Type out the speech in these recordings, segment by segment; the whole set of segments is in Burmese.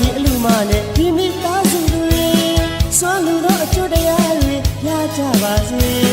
ဒီအလူမနဲ့ဒီမိသားစုတွေစွမ်းလူတော့အကျွတ်တရားတွေရကြပါစေ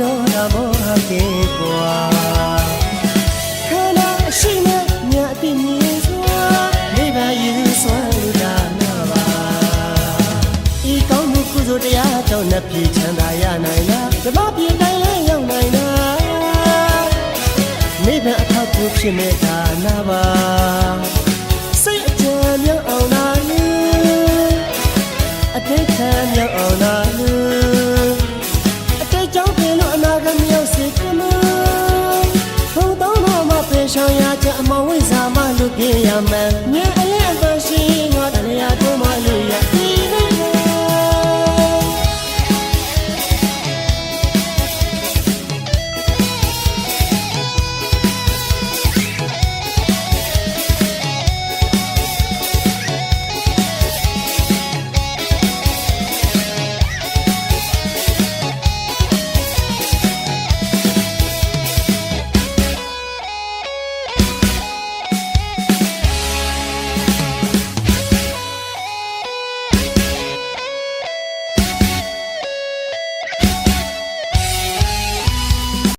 ဒေါနာမောဟကေကွာခနာရှိနေမြတ်တိမြင်စွာမိဘယူစွာလူဒါနာပါဤကောင်းမှုကုသိုလ်တရားကြောင့်နှစ်ပြေချမ်းသာရနိုင်လားဓမ္မပြေတိုင်းလဲရောက်နိုင်လားမိဘအထောက်အကူဖြစ်မဲ့ဒါနာပါ ရှောင်ရချက်အမောင်းဝိဇာမလူပြေရမယ်မြဲအလဲအပန်းရှိငါတရရတို့မလူရ